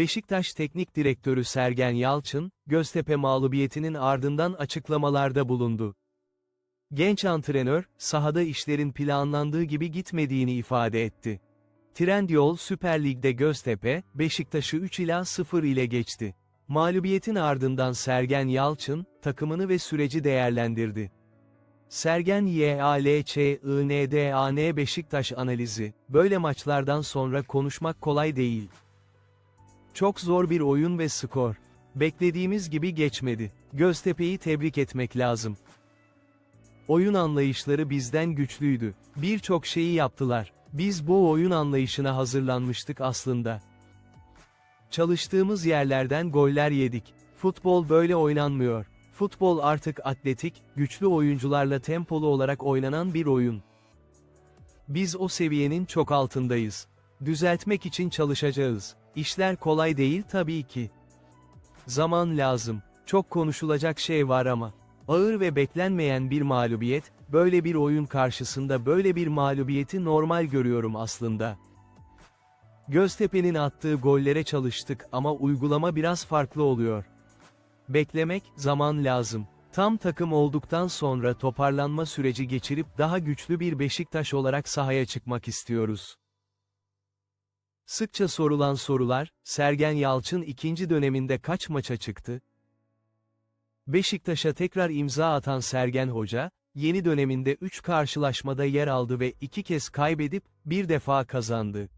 Beşiktaş Teknik Direktörü Sergen Yalçın, Göztepe mağlubiyetinin ardından açıklamalarda bulundu. Genç antrenör, sahada işlerin planlandığı gibi gitmediğini ifade etti. Trendyol Süper Lig'de Göztepe, Beşiktaş'ı 3 ila 0 ile geçti. Mağlubiyetin ardından Sergen Yalçın, takımını ve süreci değerlendirdi. Sergen YALÇINDAN Beşiktaş analizi, böyle maçlardan sonra konuşmak kolay değil. Çok zor bir oyun ve skor. Beklediğimiz gibi geçmedi. Göztepe'yi tebrik etmek lazım. Oyun anlayışları bizden güçlüydü. Birçok şeyi yaptılar. Biz bu oyun anlayışına hazırlanmıştık aslında. Çalıştığımız yerlerden goller yedik. Futbol böyle oynanmıyor. Futbol artık atletik, güçlü oyuncularla tempolu olarak oynanan bir oyun. Biz o seviyenin çok altındayız. Düzeltmek için çalışacağız. İşler kolay değil tabii ki. Zaman lazım. Çok konuşulacak şey var ama. Ağır ve beklenmeyen bir mağlubiyet, böyle bir oyun karşısında böyle bir mağlubiyeti normal görüyorum aslında. Göztepe'nin attığı gollere çalıştık ama uygulama biraz farklı oluyor. Beklemek, zaman lazım. Tam takım olduktan sonra toparlanma süreci geçirip daha güçlü bir Beşiktaş olarak sahaya çıkmak istiyoruz. Sıkça sorulan sorular, Sergen Yalçın ikinci döneminde kaç maça çıktı? Beşiktaş'a tekrar imza atan Sergen Hoca, yeni döneminde 3 karşılaşmada yer aldı ve 2 kez kaybedip, bir defa kazandı.